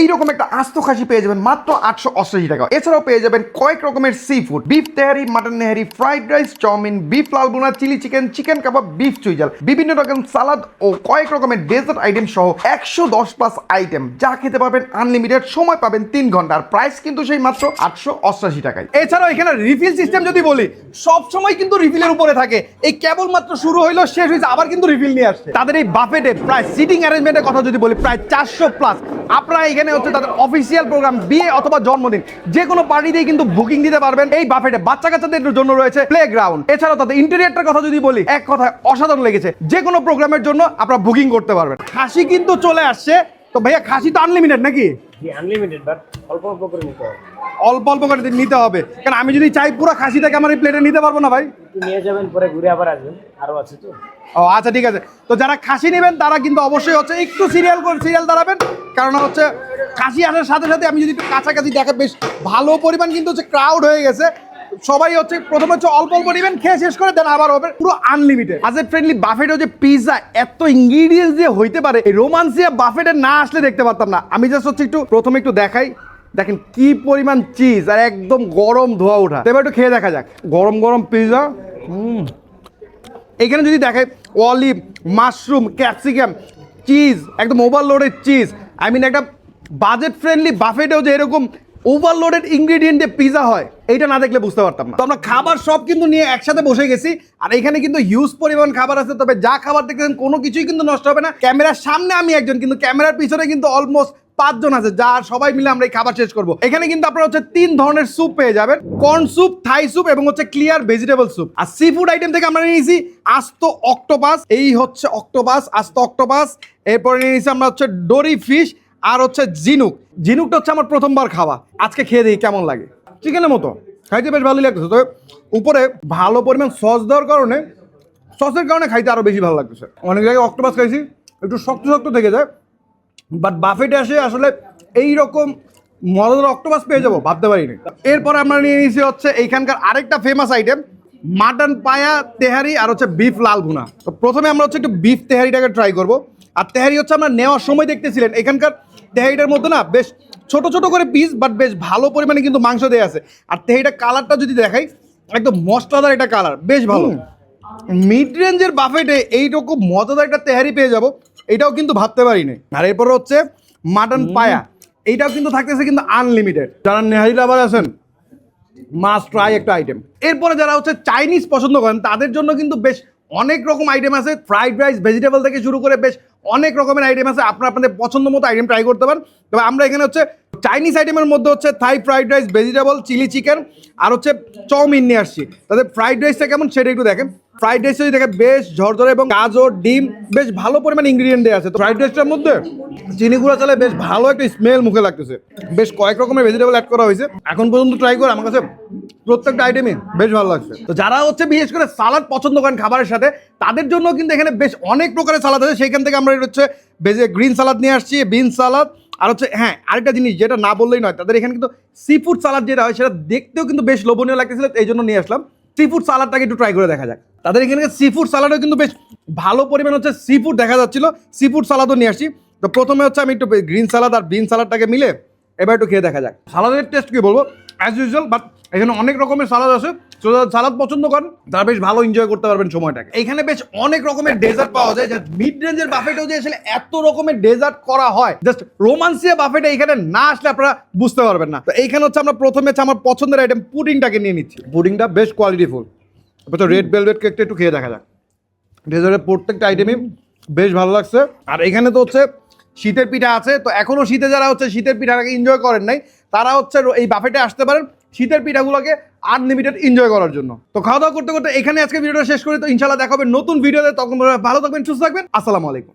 এইরকম একটা আস্ত খাসি পেয়ে যাবেন মাত্র আটশো অষ্টাশি টাকা। এছাড়াও পেয়ে যাবেন কয়েক রকমের সি ফুড বিফ তেহারি mutton nihari fried rice chowmein beef লাল বোনা চিলি চিকেন চিকেন কাবাব বিফ চুইজাল বিভিন্ন রকম সালাদ ও কয়েক রকমের ডেজার্ট আইটেম সহ একশো দশ প্লাস আইটেম যা খেতে পাবেন আনলিমিটেড সময় পাবেন তিন ঘণ্টার প্রাইস কিন্তু সেই মাত্র আটশো অষ্টাশি টাকায়। এছাড়াও এখানে রিফিল সিস্টেম যদি বলি সব সময় কিন্তু রিফিলের উপরে থাকে। এই কেবলমাত্র শুরু হইল, শেষ হয়েছে আবার কিন্তু রিফিল নিয়ে আসছে। তাদের এই বাফেটে প্রায় সিটিং অ্যারেঞ্জমেন্টের কথা যদি বলি, প্রায় চারশো প্লাস আপনারা এখানে হচ্ছে তাদের অফিসিয়াল প্রোগ্রাম বিয়ে অথবা জন্মদিন। যে কোনো পার্টিতেই কিন্তু বুকিং দিতে পারবেন এই বাফেটে বাচ্চা কাচ্চাদের জন্য রয়েছে প্লে গ্রাউন্ড এছাড়াও তাদের ইন্টেরিয়ারটার কথা যদি বলি এক কথায় অসাধারণ লেগেছে। যে কোনো প্রোগ্রামের জন্য আপনারা বুকিং করতে পারবেন। খাসি কিন্তু চলে আসছে। তো ভাইয়া খাসি তো আনলিমিটেড নাকি? আনলিমিটেড বাট অল্প অল্প করে নিতে হবে। অল্প অল্প করে নিতে হবে। কারণ আমি যদি চাই পুরো খাসিটাকে আমার এই প্লেটে নিতে পারব না ভাই? নিয়ে যাবেন পরে ঘুরে আবার আসবেন। আরও আছে তো। ও আচ্ছা ঠিক আছে। তো যারা খাসি নেবেন তারা কিন্তু অবশ্যই হচ্ছে একটু সিরিয়াল করে সিরিয়াল দাঁড়াবেন। কারণ হচ্ছে খাসি আসার সাথে সাথে আমি যদি একটু কাছাকাছি দেখা, বেশ ভালো পরিমাণ কিন্তু হচ্ছে ক্রাউড হয়ে গেছে। সবাই হচ্ছে, প্রথমে হচ্ছে অল্প অল্প নেবেন, খেয়ে শেষ করে দেন আবার হবে পুরো আনলিমিটেড বাজেট ফ্রেন্ডলি বাফেট হচ্ছে পিৎজা এত ইনগ্রিডিয়েন্টস দিয়ে হইতে পারে, এই রোমান্সিয়া বাফেটে না আসলে দেখতে পারতাম না। আমি জাস্ট হচ্ছে একটু, প্রথমে একটু দেখাই। দেখেন কি পরিমাণ চিজ আর একদম গরম ধোয়া ওঠা। এবার একটু খেয়ে দেখা যাক। গরম গরম পিৎজা হুম। এখানে যদি দেখে অলিভ মাশরুম ক্যাপসিকাম চিজ একদম ওভারলোডেড চিজ আই মিন একটা বাজেট ফ্রেন্ডলি বাফেটেও যে এরকম ওভারলোডেড ইনগ্রিডিয়েন্ট দিয়ে পিজা হয়, এইটা না দেখলে বুঝতে পারতাম না। তো আমরা খাবার সব কিন্তু নিয়ে একসাথে বসে গেছি, আর এখানে কিন্তু হিউজ পরিমাণ খাবার আছে, তবে যা খাবার দেখতেছেন কোনো কিছুই কিন্তু নষ্ট হবে না। ক্যামেরার সামনে আমি একজন কিন্তু, ক্যামেরার পিছনে কিন্তু অলমোস্ট পাঁচজন আছে, যা সবাই মিলে আমরা এই খাবার শেষ করব। এখানে কিন্তু আপনারা হচ্ছে তিন ধরনের স্যুপ পেয়ে যাবেন কর্ন স্যুপ থাই স্যুপ এবং হচ্ছে ক্লিয়ার ভেজিটেবল স্যুপ আর সি ফুড আইটেম থেকে আমরা নিয়েছি আস্ত অক্টোপাস এই হচ্ছে অক্টোপাস আস্ত অক্টোপাস এরপরে নিয়েছি আমরা হচ্ছে ডোরি ফিশ আর হচ্ছে জিনুক জিনুকটা হচ্ছে আমার প্রথমবার খাওয়া। আজকে খেয়ে দিই কেমন লাগে। চিকেনের মতো। খাইতে বেশ ভালোই লাগতেছে। তবে উপরে ভালো পরিমাণ সস দেওয়ার কারণে, সসের কারণে খাইতে আরও বেশি ভালো লাগতেছে। অনেক জায়গায় অক্টোপাস খাইছি, একটু শক্ত শক্ত থেকে যায়। বাট বাফেটে আসে আসলে এই রকম মজাদার অক্টোপাস পেয়ে যাব, ভাবতে পারিনি। এরপর আমরা নিয়ে নিয়েছি হচ্ছে এইখানকার আরেকটা ফেমাস আইটেম মাটন পায়া তেহারি আর হচ্ছে বিফ লাল ভুনা। তো প্রথমে আমরা হচ্ছে একটু বিফ তেহারিটাকে ট্রাই করব। আর তেহারি হচ্ছে আমরা নেওয়ার সময় দেখতেছিলেন এখানকার তেহারিটার মধ্যে না বেশ ছোট ছোট করে পিস বাট বেশ ভালো পরিমাণে কিন্তু মাংস দেওয়া আছে। আর তেহারিটার কালারটা যদি দেখাই একদম মশলাদার একটা কালার বেশ ভালো। মিড রেঞ্জের বাফেটে এইরকম মজাদার একটা তেহারি পেয়ে যাব এটাও কিন্তু ভাবতে পারিনি। আর এরপর হচ্ছে মাটন পায়া এইটাও কিন্তু থাকতেছে কিন্তু আনলিমিটেড যারা নেহারি লাভার আছেন মাস্ট ট্রাই একটা আইটেম এরপরে যারা হচ্ছে চাইনিজ পছন্দ করেন, তাদের জন্য কিন্তু বেশ অনেক রকম আইটেম আছে। ফ্রাইড রাইস ভেজিটেবল থেকে শুরু করে বেশ অনেক রকমের আইটেম আছে। আপনারা আপনাদের পছন্দ মতো আইটেম ট্রাই করতে পারেন। তবে আমরা এখানে হচ্ছে চাইনিজ আইটেমের মধ্যে হচ্ছে Thai fried rice vegetable chilli chicken আর হচ্ছে চাউমিন নিয়ে আসছি। তাদের ফ্রাইড রাইসটা কেমন সেটা একটু দেখেন। ফ্রাইড রাইস দেখেন বেশ ঝরঝরে এবং গাজর, ডিম, বেশ ভালো পরিমাণ ইনগ্রিডিয়েন্ট দেওয়া আছে। তো ফ্রাইড রাইসটার মধ্যে চিনি গুঁড়া চালে বেশ ভালো একটা স্মেল মুখে লাগতেছে। বেশ কয়েক রকমের ভেজিটেবল অ্যাড করা হয়েছে। এখন পর্যন্ত ট্রাই করে, আমার কাছে প্রত্যেকটা আইটেমই বেশ ভালো লাগছে। তো যারা হচ্ছে বিশেষ করে সালাদ পছন্দ করেন খাবারের সাথে, তাদের জন্য কিন্তু এখানে বেশ অনেক প্রকারের সালাদ আছে। সেইখান থেকে আমরা হচ্ছে ভেজে গ্রিন সালাদ নিয়ে আসছি বিন সালাদ আর হচ্ছে হ্যাঁ আরেকটা জিনিস যেটা না বললেই নয়, তাদের এখানে কিন্তু সি ফুড সালাদ যেটা হয়, সেটা দেখতেও কিন্তু বেশ লোভনীয় লাগতেছিল এই জন্য নিয়ে আসলাম। সি ফুড সালাডটাকে একটু ট্রাই করে দেখা যাক। তাদের এখানে সি ফুড সালাডও কিন্তু বেশ ভালো পরিমাণ হচ্ছে সি ফুড দেখা যাচ্ছিল। সি ফুড সালাদও নিয়ে আসি তো প্রথমে হচ্ছে আমি একটু গ্রিন সালাদ আর বিন সালাডটাকে মিলে এবার একটু খেয়ে দেখা যাক। সালাদের টেস্ট কি বলব? অ্যাজ ইউজুয়াল বাট এখানে অনেক রকমের সালাদ আছে। তো সালাদ পছন্দ করেন, তারা বেশ ভালো এনজয় করতে পারবেন সময়টাকে। এখানে বেশ অনেক রকমের ডেজার্ট পাওয়া যায় মিড রেঞ্জের বাফেটেও যে আসলে এত রকমের ডেজার্ট করা হয় জাস্ট রোমান্সিয়া বাফেটে এখানে না আসলে আপনারা বুঝতে পারবেন না। তো এইখানে হচ্ছে আমরা প্রথমে আমার পছন্দের আইটেম পুডিংটাকে নিয়ে নিচ্ছি। পুডিংটা বেশ কোয়ালিটিফুল তো রেড ভেলভেট কেকটা একটু খেয়ে দেখা যাক। ডেজার্টের প্রত্যেকটা আইটেমই বেশ ভালো লাগছে। আর এখানে তো হচ্ছে শীতের পিঠা আছে, তো এখনও শীতে যারা হচ্ছে শীতের পিঠাটাকে এনজয় করেন নাই, তারা হচ্ছে এই বাফেটে আসতে পারেন। শীতের পিঠাগুলোকে আনলিমিটেড এনজয় করার জন্য। তো খাওয়া দাওয়া করতে করতে এখানে আজকে ভিডিওটা শেষ করি। তো ইনশাল্লাহ দেখাবেন নতুন ভিডিওতে। তখন ভালো থাকবেন, সুস্থ থাকবেন। আসসালামু আলাইকুম।